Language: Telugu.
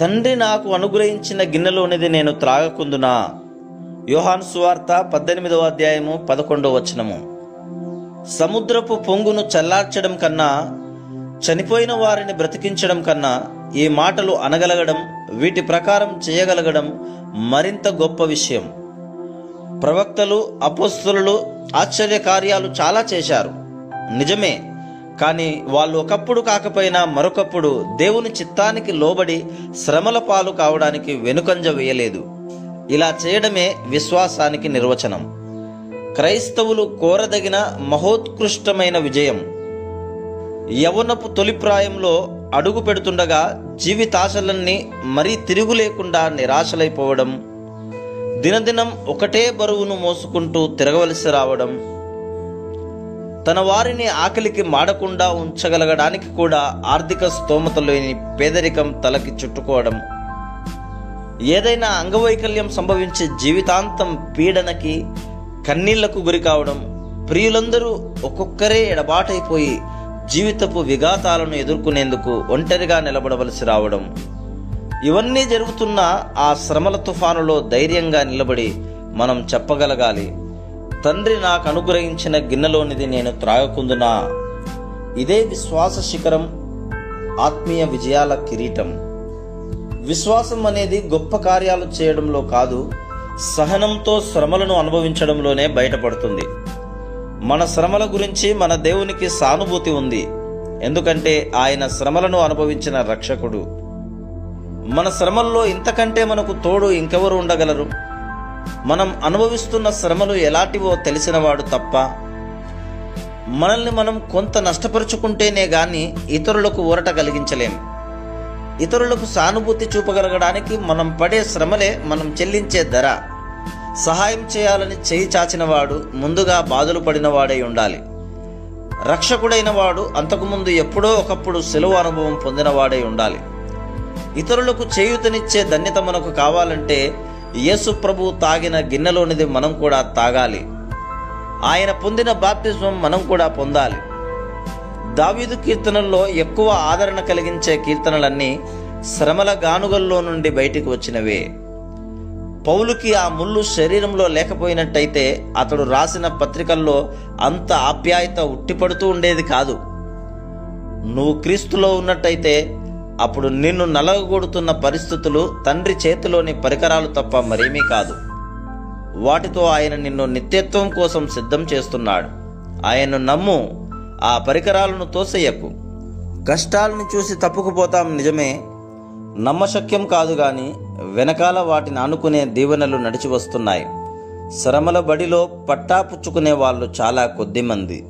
తండ్రి నాకు అనుగ్రహించిన గిన్నెలోనిది నేను త్రాగకుందునా యోహాన్ సువార్త పద్దెనిమిదవ అధ్యాయము పదకొండవ వచనము. సముద్రపు పొంగును చల్లార్చడం కన్నా చనిపోయిన వారిని బ్రతికించడం కన్నా ఈ మాటలు అనగలగడం వీటి ప్రకారం చేయగలగడం మరింత గొప్ప విషయం. ప్రవక్తలు అపోస్తులు ఆశ్చర్య కార్యాలు చాలా చేశారు. నిజమే కానీ వాళ్ళు ఒకప్పుడు కాకపోయినా మరొకప్పుడు దేవుని చిత్తానికి లోబడి శ్రమల పాలు కావడానికి వెనుకంజ వేయలేదు. ఇలా చేయడమే విశ్వాసానికి నిర్వచనం. క్రైస్తవులు కోరదగిన మహోత్కృష్టమైన విజయం. యవనపు తొలిప్రాయంలో అడుగు పెడుతుండగా జీవితాశలన్నీ మరీ తిరుగు లేకుండా నిరాశలైపోవడం దినదినం ఒకటే బరువును మోసుకుంటూ తిరగవలసి రావడం తన వారిని ఆకలికి మాడకుండా ఉంచగలగడానికి కూడా ఆర్థిక స్తోమత లేని పేదరికం తలకి చుట్టుకోవడం. ఏదైనా అంగవైకల్యం సంభవించే జీవితాంతం పీడనకి కన్నీళ్ళకు గురి కావడం ప్రియులందరూ ఒక్కొక్కరే ఎడబాటైపోయి జీవితపు విఘాతాలను ఎదుర్కొనేందుకు ఒంటరిగా నిలబడవలసి రావడం. ఇవన్నీ జరుగుతున్న ఆ శ్రమల తుఫానులో ధైర్యంగా నిలబడి మనం చెప్పగలగాలి. తండ్రి నాకు అనుగ్రహించిన గిన్నెలోనిది నేను త్రాగకుందునా? ఇదే విశ్వాస శిఖరం ఆత్మీయ విజయాల కిరీటం. విశ్వాసం అనేది గొప్ప కార్యాలు చేయడంలో కాదు సహనంతో శ్రమలను అనుభవించడంలోనే బయటపడుతుంది. మన శ్రమల గురించి మన దేవునికి సానుభూతి ఉంది. ఎందుకంటే ఆయన శ్రమలను అనుభవించిన రక్షకుడు. మన శ్రమల్లో ఇంతకంటే మనకు తోడు ఇంకెవరు ఉండగలరు? మనం అనుభవిస్తున్న శ్రమలు ఎలాంటివో తెలిసినవాడు తప్ప మనల్ని మనం కొంత నష్టపరుచుకుంటేనే కానీ ఇతరులకు ఊరట కలిగించలేం. ఇతరులకు సానుభూతి చూపగలగడానికి మనం పడే శ్రమలే మనం చెల్లించే ధర. సహాయం చేయాలని చేయి చాచినవాడు ముందుగా బాధలు పడినవాడై ఉండాలి. రక్షకుడైన వాడు అంతకుముందు ఎప్పుడో ఒకప్పుడు సెలవు అనుభవం పొందినవాడై ఉండాలి. ఇతరులకు చేయూతనిచ్చే ధన్యత మనకు కావాలంటే యేసు ప్రభు తాగిన గిన్నెలోనిది మనం కూడా తాగాలి. ఆయన పొందిన బాప్తిజం మనం కూడా పొందాలి. దావీదు కీర్తనల్లో ఎక్కువ ఆదరణ కలిగించే కీర్తనలన్నీ శ్రమల గానుగల్లో నుండి బయటికి వచ్చినవే. పౌలుకి ఆ ముళ్ళు శరీరంలో లేకపోయినట్టయితే అతడు రాసిన పత్రికల్లో అంత ఆప్యాయత ఉట్టిపడుతూ ఉండేది కాదు. నువ్వు క్రీస్తులో ఉన్నట్టయితే అప్పుడు నిన్ను నలగొడుతున్న పరిస్థితులు తండ్రి చేతిలోని పరికరాలు తప్ప మరేమీ కాదు. వాటితో ఆయన నిన్ను నిత్యత్వం కోసం సిద్ధం చేస్తున్నాడు. ఆయన్ను నమ్ము ఆ పరికరాలను తోసేయకు. కష్టాలను చూసి తప్పుకుపోతాం నిజమే. నమ్మశక్యం కాదు గాని వెనకాల వాటిని ఆనుకునే దీవెనలు నడిచి వస్తున్నాయి శ్రమల బడిలో పట్టా పుచ్చుకునే వాళ్ళు చాలా కొద్దిమంది.